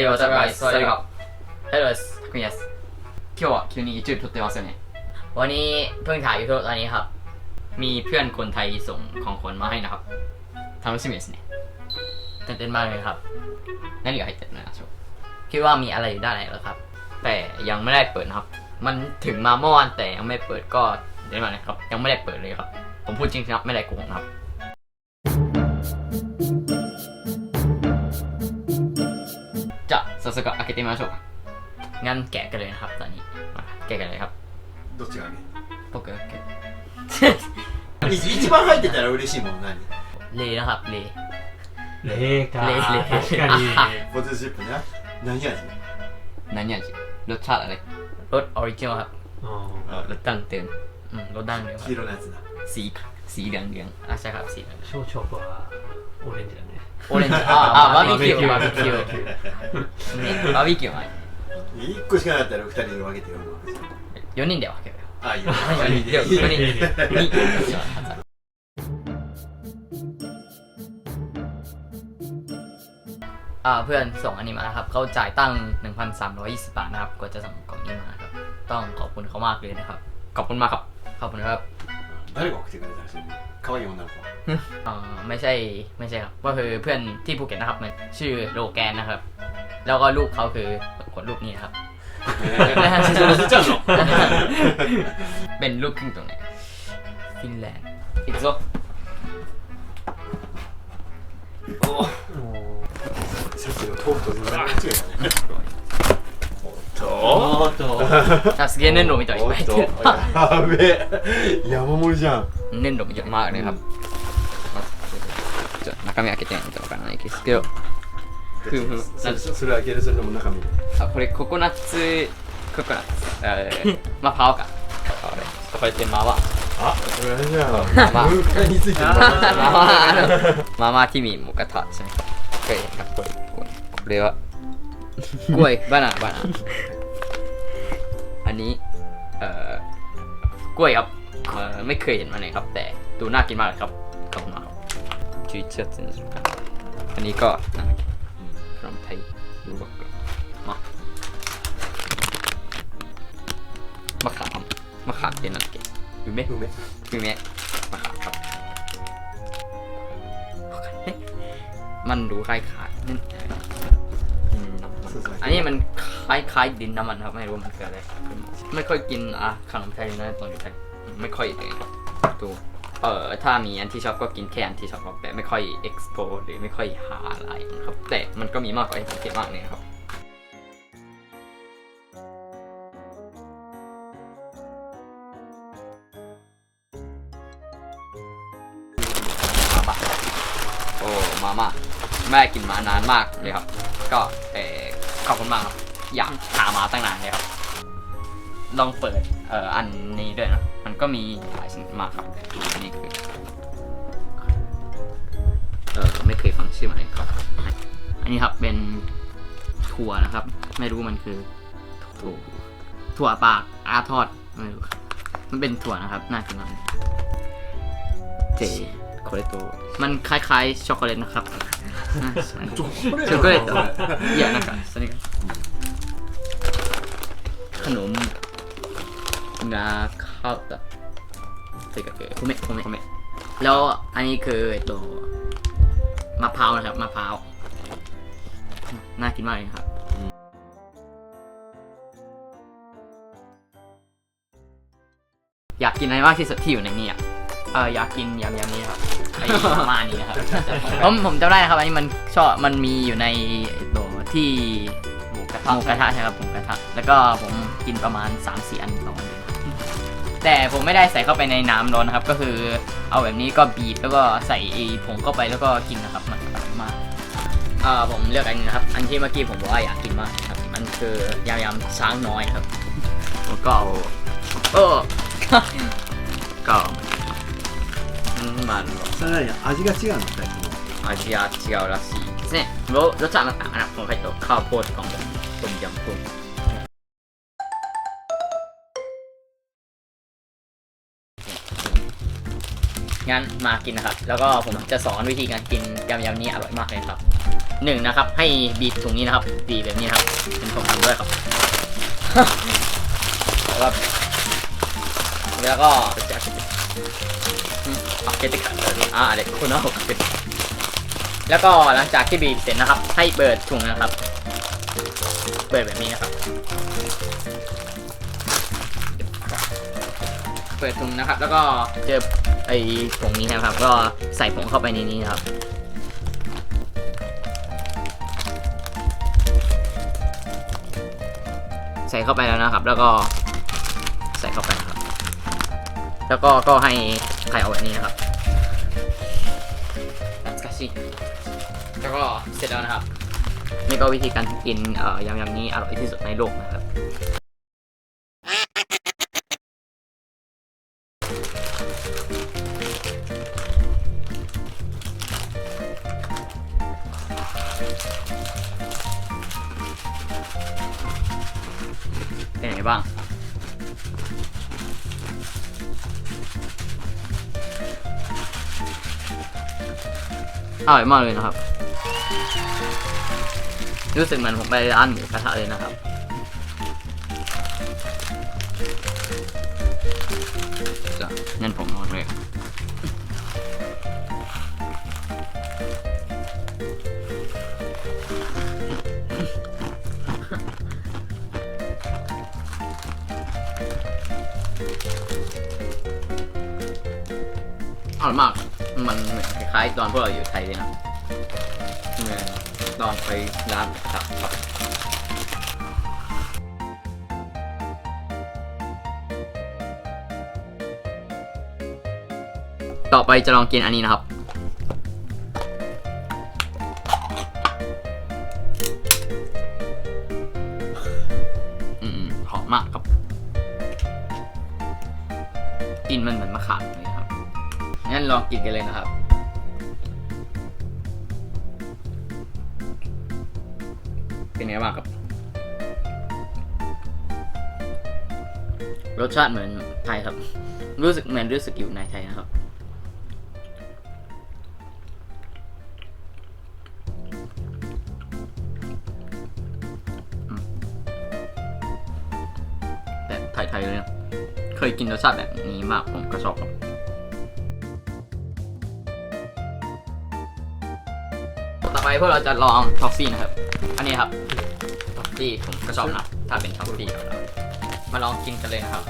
Hey, what's up guys? สวัสดีครับ Hello, たくみです。今日は急に YouTube 撮ってますよね。 วันนี้เพิ่งถ่ายยูทูบตอนนี้ครับ มีเพื่อนคนไทยส่งของขวัญมาให้นะครับ 楽しみですね。 ตื่นเต้นมากเลยครับ 何が入ってるのでしょう คิดว่ามีอะไรอยู่ด้านไหนเหรอครับ แต่ยังไม่ได้เปิดนะครับ มันถึงมาเมื่อวานแต่ยังไม่เปิดก็เดี๋ยวมาเลยครับ ยังไม่ได้เปิดเลยครับ ผมพูดจริงๆครับไม่ได้โกงนะครับ けてみましょうか งั้นแกะกันเลยนะครับ ตอนนี้ มาแกะกันเลยครับ どっちがね僕が開け一番入ってたら嬉しいもん何 เลนะครับเล レーかレーレー確かにポテトチップな何味何味รสชาติอะไร รสออริจินอลครับ うあรสตั้งเตือน อืมรสดั้งเดิมครั 黄 บ 色のやつな สีสีเหลืองเหลือง อ่ะใช่ครับสีเหลือง ん小チョコはオレンジだね โอเรนจ์อ่าอ่าบาร์บีคิวบาร์บีคิว ๆバーベキューは1個しかなかったら2人で分けてよ4人で分けようよあいいよ4人で4人で2 อ่าเพื่อนส่งอันนี้มานะครับ เขาจ่ายตั้ง 1,320 บาทนะครับกว่าจะส่งกล่องนี้มาครับ ต้องขอบคุณเขามากเลยนะครับ ขอบคุณมากครับ ขอบคุณครับ 誰が送ってくれたらしい可愛い女の子 อ่าไม่ใช่ไม่ใช่ครับก็คือเพื่อนที่ภูเก็ตนะครับมันชื่อโลแกนนะครับ แล้วก็ลูกเขาคือคนลูกนี้นะครับ 載せちゃうの เป็นลูกครึ่งตรงไหน ฟินแลนด์ อีกโซ さっきの豆腐と全然間違えたね おっと。助け粘土みたいにばいやべえ。山盛りじゃん。粘土みたいなまああれが、うん、ちょっと中身開けてないとわからないですけど。ふんふん。それ開けるそれも中身あこれココナッツココナッツまあパワーか。あれ。こうやって回あ、これじゃ。ママ。空間についてママ。君も買った。これ、これは。怖い、バナナ、バナナ。 อันนี้ เอ่อกล้วยครับเอ่อไม่เคยเห็นมาเลยครับ แต่ดูน่ากินมากเลยครับขอบคุณมากจีเชิสินอันนี้ก็น่ากินขนมไทยดูบักมามะขามมะขามเป็นอะไรกันอยู่ไหมอยู่ไหมอยู่ไหมมะขามครับมันดูคล้ายๆนั่นอันนี้มันค คล้ายดินน้ำมันครับไม่รู้มันคืออะไรไม่ค่อยกินอะขนมไทยนะตอนอยู่ไทยไม่ค่อยเลยดูเอ่อถ้ามีอันที่ชอบก็กินแค่อันที่ชอบครับแต่ไม่ค่อย explore หรือไม่ค่อยหาอะไรนะครับ แต่มันก็มีมากกว่าที่ผมคิดมากเลยนะครับมาม่าโอ้มาม่าแม่กินมานานมากเลยครับ ก็เออขอบคุณมากครับ อยากหามาตั้งนานแล้วลองเปิดเอ่ออันนี้ด้วยนะ มันก็มีหลายชนิดมากครับนี่คือเออไม่เคยฟังชื่อมันเลยครับ อันนี้ครับเป็นถั่วนะครับ ไม่รู้มันคือถั่วถั่วปากอาทอดไม่รู้มันเป็นถั่วนะครับน่ากินมากเจโคเลโตมันคล้ายๆช็อกโกแลตนะครับช็อกโกแลตอยาะนะครับสนิท ขนมงาข้าวตะใส่กเกลือคุเมะคุเมะคุเมะแล้วอันนี้คือตัวมะพร้าวนะครับมะพร้าวน่ากินมากเลยครับอยากกินอะไรมากที่สุดที่อยู่ในนี้อะเอออยากกินยำยำนี้ครับไอ้มานี้นะครับผมผมจำได้ครับอันนี้มันชอบมันมีอยู่ในตัวที่ หมูกระทะหมูกระทะใช่ครับหมูกระทะแล้วก็ผมกินประมาณ3ามสี่อันต่อวันเลยครับแต่ผมไม่ได้ใส่เข้าไปในน้ำร้อนนะครับ ก็คือเอาแบบนี้ก็บีบแล้วก็ใส่ไอ้ผงเข้าไปแล้วก็กินนะครับมันอร่อยมากเอ่าผมเลือกอันนี้นะครับ อันที่เมื่อกี้ผมบอกว่าอยากกินมากนะครับ มันคือยำยำช้างน้อยครับแล้วก็เอาเออ ก็อืมมัน それ何味が違うの2人とも味は違うらしいですねรสรสชาติมันต่างกันนะครับผมเคยตัวข้าวโพดของผม ต้มยำกุ้งงั้นมากินนะครับ แล้วก็ผมจะสอนวิธีการกินยำยำนี้อร่อยมากเลยครับหนึ่งนะครับ ให้บีบถุงนี้นะครับบีบแบบนี้นะครับ เป็นผมด้วยครับแล้วก็แล้วก็จะปักเก็ตกันอ่าเด็กคุณเอาปักเก็ตแล้วก็หลังจากที่บีบเสร็จนะครับ ให้เปิดถุงนะครับ เปิดแบบนี้ครับ เปิดถุงนะครับ แล้วก็เจอไอ้ผงนี้นะครับ ก็ใส่ผงเข้าไปในนี้นะครับ ใส่เข้าไปแล้วนะครับ แล้วก็ใส่เข้าไปครับ แล้วก็ก็ให้ไข่เอาแบบนี้นะครับ แล้วก็เสร็จแล้วนะครับ นี่ก็วิธีการกินยำยำนี้อร่อยที่สุดในโลกนะครับเป็นไงบ้างอร่อยมากเลยนะครับ รู้สึกเหมือนผมไปร้านหมูกระทะเลยนะครับจะงั้นผมนอนเลยอร่อยมาก มันคล้ายตอนพวกเราอยู่ไทยเลยนะเหมือน ตอนไปร้านครับต่อไปจะลองกินอันนี้นะครับ อืมหอมมากครับกลินมันเหมือนมะขามเลยครับ งั้นลองกินกันเลยนะครับ เป็นไงบ้างครับ รสชาติเหมือนไทยครับ รู้สึกเหมือนรู้สึกอยู่ในไทยนะครับแต่ไทยๆเลยนะเคยกินรสชาติแบบนี้มากผมก็ชอบครับ ไปพวกเราจะลองท็อฟฟี่นะครับ อันนี้ครับท็อฟฟี่ผมก็ชอบนะถ้าเป็นท็อฟฟี่ของเรามาลองกินกันเลยนะครับ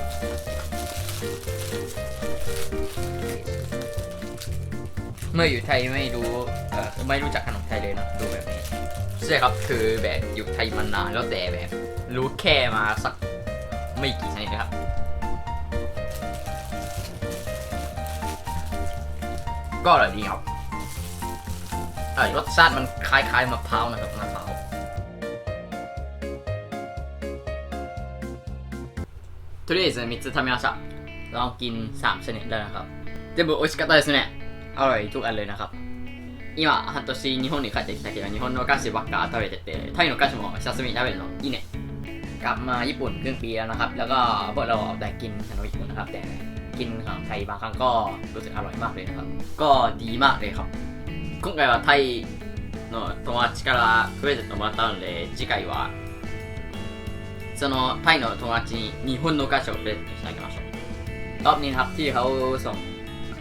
เมื่ออยู่ไทยไม่รู้เอ่อไม่รู้จักขนมไทยเลยนะดูแบบนี้ใช่ครับคือแบบอยู่ไทยมานานแล้วแต่แบบ รู้แค่มาสักไม่กี่ชนิดนะครับ ก็อร่อยดีครับ เอ่อรสชาติมันคล้ายๆมะพร้าวนะครับมะพร้าวとりあえず3つ食べましたลองกิน 3 ชนิดแล้วนะครับ全部美味しかったですねอร่อยทุกอันเลยนะครับ今半年日本に帰ってきたけど日本のお菓子ばっか食べててタイのお菓子も久しぶりに食べるのいいねกลับมาญี่ปุ่นครึ่งปีแล้วนะครับ แล้วก็พวกเราแต่กินขนมญี่ปุ่นนะครับ แต่กินขนมไทยบางครั้งก็รู้สึกอร่อยมากเลยนะครับ ก็ดีมากเลยครับ 今回はタイの友達からプレゼントもらったので次回はそのタイの友達に日本のお菓子をプレゼントしてあげましょうรอบนี้นะครับที่เขาส่ง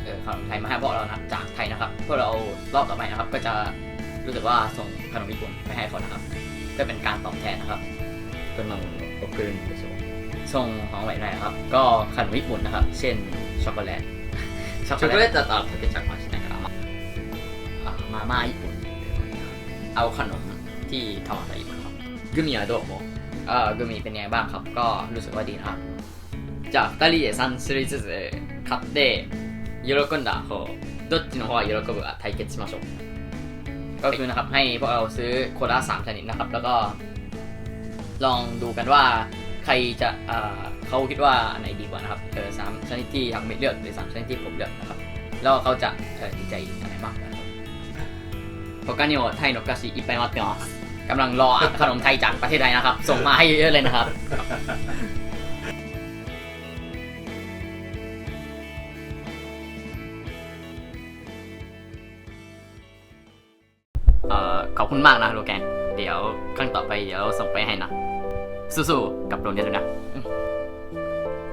เอ่อขนมไทยมาให้พวกเรานะครับจากไทยนะครับ พวกเรารอบต่อไปนะครับ ก็จะรู้สึกว่าส่งขนมญี่ปุ่นไปให้เขานะครับเพื่อเป็นการตอบแทนนะครับเป็นมังโอเกนไปส่งส่งของไหวไหนครับ ก็ขนมญี่ปุ่นนะครับ เช่นช็อกโกแลตช็อกโกแลตだったら溶けちゃうかもしれないからอ่า มาม่าญี่ปุ่นเอาขนมที่ทำมาจากญี่ปุ่นครับグミはどうもเอ่อグミเป็นไงบ้างครับ ก็รู้สึกว่าดีนะครับ じゃあ2人で3種類ずつ買って喜んだ方どっちの方が喜ぶか対決しましょうก็คือนะครับให้พวกเราซื้อโคลาสามชนิดนะครับ แล้วก็ ลองดูกันว่าใครจะเอ่อเขาคิดว่าอันไหนดีกว่านะครับเออสามชนิดที่ทางเมดเลือกหรือสามชนิดที่ผมเลือกนะครับ แล้วเขาจะเออดีใจอะไรมากกว่านะครับ 他にもタイのお菓子いっぱい待ってますกำลังรอขนมไทยจากประเทศไทยนะครับ ส่งมาให้เยอะเลยนะครับ เอ่อ ขอบคุณมากนะโลแกน เดี๋ยวครั้งต่อไปเดี๋ยวส่งไปให้นะ สู้ๆ กับโรงเรีนด้วยนะ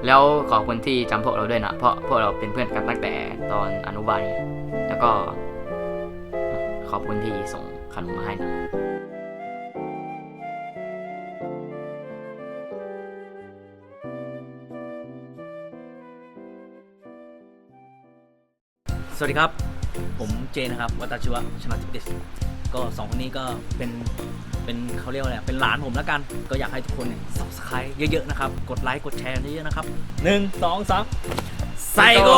แล้วขอบคุณที่จำพวกเราด้วยนะ เพราะพวกเราเป็นเพื่อนกันตั้งแต่ตอนอนุบาล แล้วก็ ขอบคุณที่ส่งขนมมาให้นะสวัสดีครับ ผมเจนะครับ วัตชิวะชนะทิพย์เดชก็สองคนนี้ก็เป็นเป็นเขาเรียกว่าอะไรเป็นหลานผมแล้วกัน ก็อยากให้ทุกคนเนี่ยสับสไครเยอะๆนะครับ กดไลค์ กดแชร์เยอะๆนะครับหนึ่งสองสามไซโก